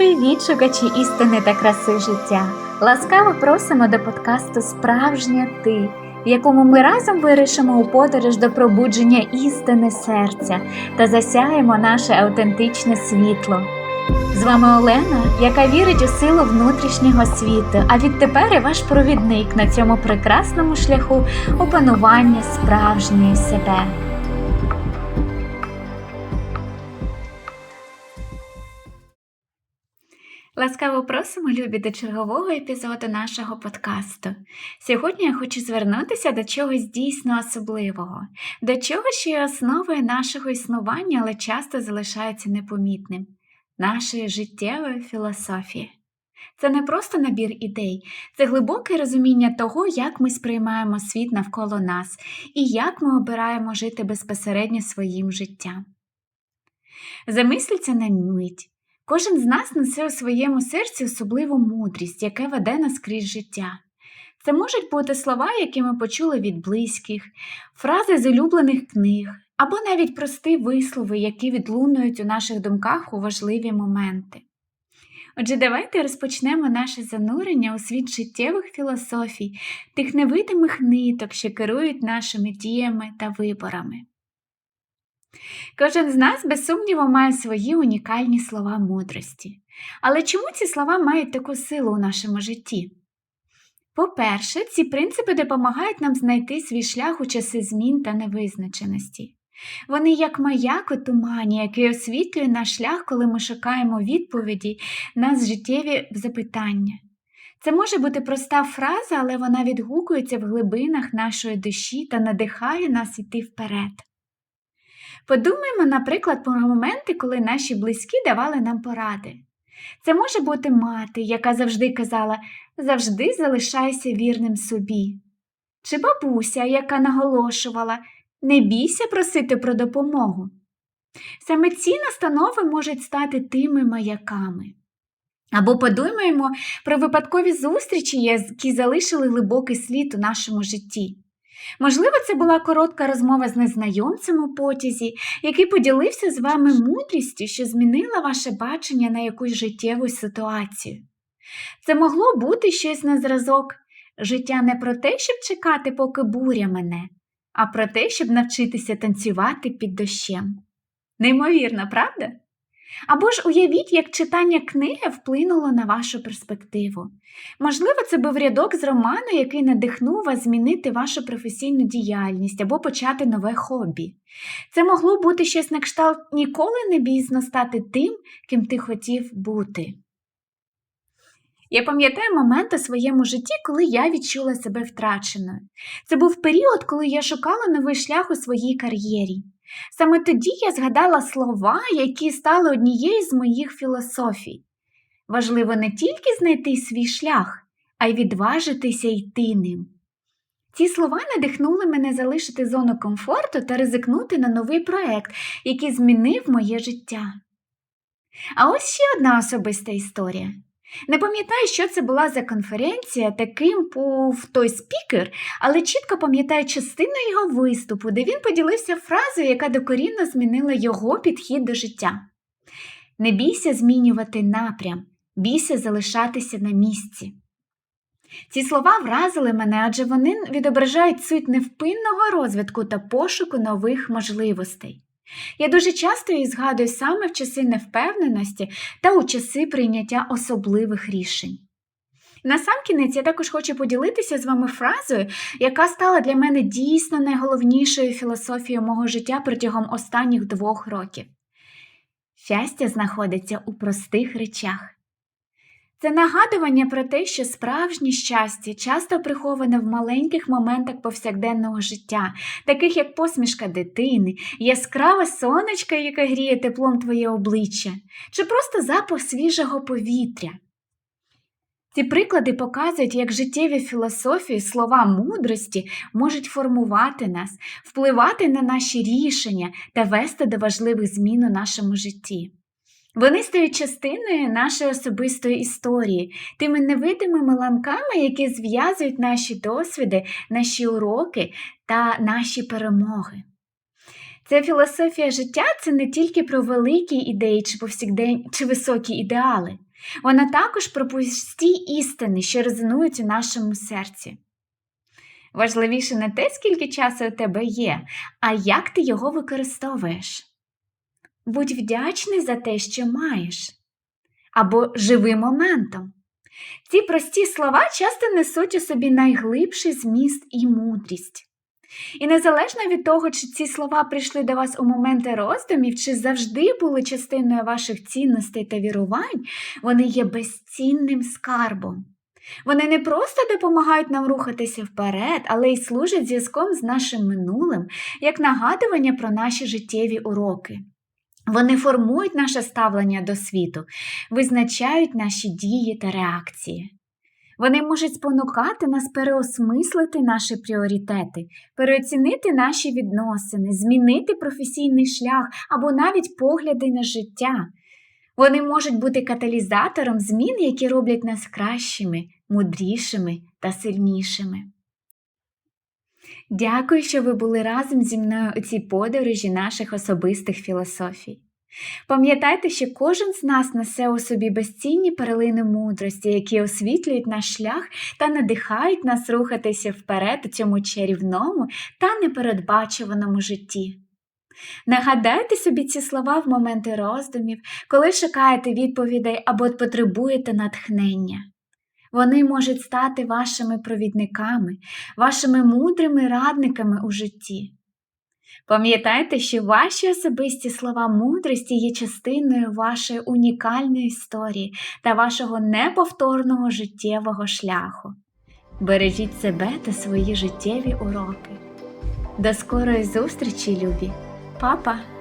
Привіт, шукачі істини та краси життя! Ласкаво просимо до подкасту Справжня ти, в якому ми разом вирішимо у подорож до пробудження істини серця та засяємо наше автентичне світло. З вами Олена, яка вірить у силу внутрішнього світу, а відтепер і ваш провідник на цьому прекрасному шляху опанування справжньої себе. Ласкаво просимо, любі, до чергового епізоду нашого подкасту. Сьогодні я хочу звернутися до чогось дійсно особливого, до чого, що є основою нашого існування, але часто залишається непомітним нашої життєвої філософії. Це не просто набір ідей, це глибоке розуміння того, як ми сприймаємо світ навколо нас і як ми обираємо жити безпосередньо своїм життям. Замисліться на мить. Кожен з нас несе у своєму серці особливу мудрість, яке веде нас крізь життя. Це можуть бути слова, які ми почули від близьких, фрази з улюблених книг, або навіть прості вислови, які відлунують у наших думках у важливі моменти. Отже, давайте розпочнемо наше занурення у світ життєвих філософій, тих невидимих ниток, що керують нашими діями та виборами. Кожен з нас, без сумніву, має свої унікальні слова мудрості. Але чому ці слова мають таку силу у нашому житті? По-перше, ці принципи допомагають нам знайти свій шлях у часи змін та невизначеності. Вони як маяк у тумані, який освітлює наш шлях, коли ми шукаємо відповіді на життєві запитання. Це може бути проста фраза, але вона відгукується в глибинах нашої душі та надихає нас іти вперед. Подумаємо, наприклад, про моменти, коли наші близькі давали нам поради. Це може бути мати, яка завжди казала завжди залишайся вірним собі, чи бабуся, яка наголошувала не бійся просити про допомогу. Саме ці настанови можуть стати тими маяками. Або подумаємо про випадкові зустрічі, які залишили глибокий слід у нашому житті. Можливо, це була коротка розмова з незнайомцем у потязі, який поділився з вами мудрістю, що змінила ваше бачення на якусь життєву ситуацію. Це могло бути щось на зразок. Життя не про те, щоб чекати, поки буря мене, а про те, щоб навчитися танцювати під дощем. Неймовірно, правда? Або ж уявіть, як читання книги вплинуло на вашу перспективу. Можливо, це був рядок з роману, який надихнув вас змінити вашу професійну діяльність або почати нове хобі. Це могло бути щось на кшталт ніколи не бізно стати тим, ким ти хотів бути. Я пам'ятаю момент у своєму житті, коли я відчула себе втраченою. Це був період, коли я шукала новий шлях у своїй кар'єрі. Саме тоді я згадала слова, які стали однією з моїх філософій. Важливо не тільки знайти свій шлях, а й відважитися йти ним. Ці слова надихнули мене залишити зону комфорту та ризикнути на новий проект, який змінив моє життя. А ось ще одна особиста історія. Не пам'ятаю, що це була за конференція, таким був той спікер, але чітко пам'ятаю частину його виступу, де він поділився фразою, яка докорінно змінила його підхід до життя. Не бійся змінювати напрям, бійся залишатися на місці. Ці слова вразили мене, адже вони відображають суть невпинного розвитку та пошуку нових можливостей. Я дуже часто її згадую саме в часи невпевненості та у часи прийняття особливих рішень. Насамкінець я також хочу поділитися з вами фразою, яка стала для мене дійсно найголовнішою філософією мого життя протягом останніх двох років. Щастя знаходиться у простих речах. Це нагадування про те, що справжнє щастя часто приховане в маленьких моментах повсякденного життя, таких як посмішка дитини, яскраве сонечко, яке гріє теплом твоє обличчя, чи просто запах свіжого повітря. Ці приклади показують, як життєві філософії, слова мудрості можуть формувати нас, впливати на наші рішення та вести до важливих змін у нашому житті. Вони стають частиною нашої особистої історії, тими невидимими ланками, які зв'язують наші досвіди, наші уроки та наші перемоги. Ця філософія життя це не тільки про великі ідеї чи повсякдень, чи високі ідеали. Вона також про прості істини, що резонують у нашому серці. Важливіше не те, скільки часу у тебе є, а як ти його використовуєш. Будь вдячний за те, що маєш, або живи моментом. Ці прості слова часто несуть у собі найглибший зміст і мудрість. І незалежно від того, чи ці слова прийшли до вас у моменти роздумів, чи завжди були частиною ваших цінностей та вірувань, вони є безцінним скарбом. Вони не просто допомагають нам рухатися вперед, але й служать зв'язком з нашим минулим, як нагадування про наші життєві уроки. Вони формують наше ставлення до світу, визначають наші дії та реакції. Вони можуть спонукати нас переосмислити наші пріоритети, переоцінити наші відносини, змінити професійний шлях або навіть погляди на життя. Вони можуть бути каталізатором змін, які роблять нас кращими, мудрішими та сильнішими. Дякую, що ви були разом зі мною у цій подорожі наших особистих філософій. Пам'ятайте, що кожен з нас несе у собі безцінні перлини мудрості, які освітлюють наш шлях та надихають нас рухатися вперед у цьому чарівному та непередбачуваному житті. Нагадайте собі ці слова в моменти роздумів, коли шукаєте відповідей або потребуєте натхнення. Вони можуть стати вашими провідниками, вашими мудрими радниками у житті. Пам'ятайте, що ваші особисті слова мудрості є частиною вашої унікальної історії та вашого неповторного життєвого шляху. Бережіть себе та свої життєві уроки. До скорої зустрічі, любі! Папа!